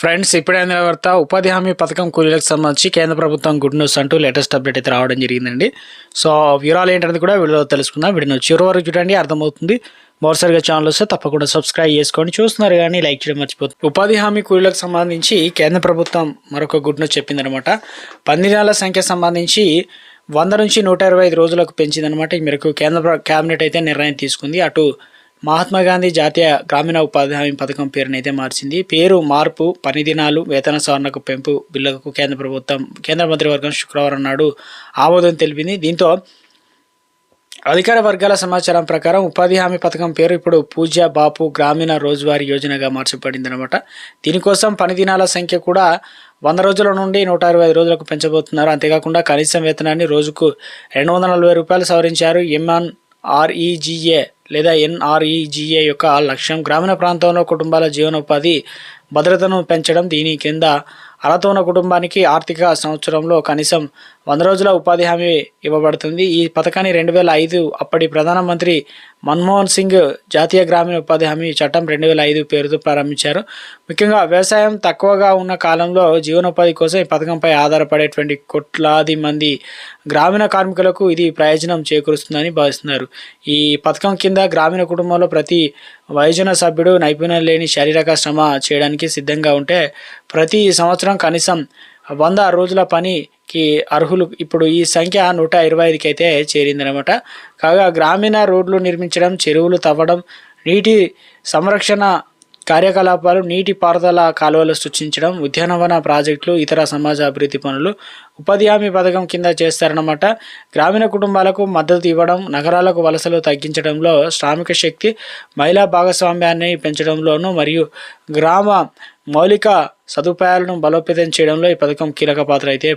Friends ఇప్పుడే అందిన వార్త ఉపాధి హామీ పథకం కూలీలకు సంబంధించి కేంద్ర ప్రభుత్వం గుడ్ న్యూస్ అంటూ లేటెస్ట్ అప్డేట్ అయితే రావడం జరిగిందండి. సో వివరాలు ఏంటనేది కూడా వీడియో తెలుసుకుందాం. వీడియో చివరి వరకు చూడండి అర్థమవుతుంది. మరోసారిగా ఛానల్ వస్తే తప్పకుండా సబ్స్క్రైబ్ చేసుకొని చూస్తున్నారు కానీ లైక్ చేయడం మర్చిపోతుంది ఉపాధి హామీ కూలీలకు సంబంధించి కేంద్ర ప్రభుత్వం మరొక గుడ్ న్యూస్ చెప్పిందనమాట. పందిరాల సంఖ్య సంబంధించి వంద నుంచి నూట ఇరవై ఐదు రోజులకు పెంచిందనమాట. ఈ మేరకు కేంద్ర క్యాబినెట్ కేబినెట్ అయితే నిర్ణయం తీసుకుంది. అటు మహాత్మా గాంధీ జాతీయ గ్రామీణ ఉపాధి హామీ పథకం పేరును అయితే మార్చింది. పేరు మార్పు పని దినాలు వేతన సవరణకు పెంపు బిల్లులకు కేంద్ర ప్రభుత్వం కేంద్ర మంత్రివర్గం శుక్రవారం నాడు ఆమోదం తెలిపింది. దీంతో అధికార వర్గాల సమాచారం ప్రకారం ఉపాధి హామీ పథకం పేరు ఇప్పుడు పూజ బాపు గ్రామీణ రోజువారీ యోజనగా మార్చబడింది అనమాట దీనికోసం పని దినాల సంఖ్య కూడా వంద రోజుల నుండి నూట అరవై ఐదు రోజులకు పెంచబోతున్నారు. అంతేకాకుండా కనీసం వేతనాన్ని రోజుకు రెండు వందల నలభై రూపాయలు సవరించారు. ఎంఎన్ ఆర్ఈజీఏ లేదా ఎన్ఆర్ఈజీఏ యొక్క లక్ష్యం. గ్రామీణ ప్రాంతంలో కుటుంబాల జీవనోపాధి భద్రతను పెంచడం దీని కింద అర్హత ఉన్న కుటుంబానికి ఆర్థిక సంవత్సరంలో కనీసం వంద రోజుల ఉపాధి హామీ ఇవ్వబడుతుంది. ఈ పథకాన్ని రెండు వేల ఐదు అప్పటి ప్రధానమంత్రి మన్మోహన్ సింగ్ జాతీయ గ్రామీణ ఉపాధి హామీ చట్టం రెండు వేల ఐదు పేరుతో ప్రారంభించారు. ముఖ్యంగా వ్యవసాయం తక్కువగా ఉన్న కాలంలో జీవనోపాధి కోసం ఈ పథకంపై ఆధారపడేటువంటి కోట్లాది మంది గ్రామీణ కార్మికులకు ఇది ప్రయోజనం చేకూరుస్తుందని భావిస్తున్నారు. ఈ పథకం కింద గ్రామీణ కుటుంబంలో ప్రతి వయోజన సభ్యుడు నైపుణ్యం లేని శారీరక శ్రమ చేయడానికి సిద్ధంగా ఉంటే ప్రతి సంవత్సరం కనీసం వంద రోజుల పనికి అర్హులు ఇప్పుడు ఈ సంఖ్య నూట ఇరవై ఐదుకి అయితే చేరిందనమాట. కాగా గ్రామీణ రోడ్లు నిర్మించడం చెరువులు తవ్వడం నీటి సంరక్షణ కార్యకలాపాలు నీటి పారుదల కాలువలు సృష్టించడం ఉద్యానవన ప్రాజెక్టులు ఇతర సమాజ అభివృద్ధి పనులు ఉపాధి హామీ పథకం కింద చేస్తారన్నమాట. గ్రామీణ కుటుంబాలకు మద్దతు ఇవ్వడం నగరాలకు వలసలు తగ్గించడంలో శ్రామిక శక్తి మహిళా భాగస్వామ్యాన్ని పెంచడంలోనూ మరియు గ్రామ మౌలిక సదుపాయాలను బలోపేతం చేయడంలో ఈ పథకం కీలక పాత్ర అయితే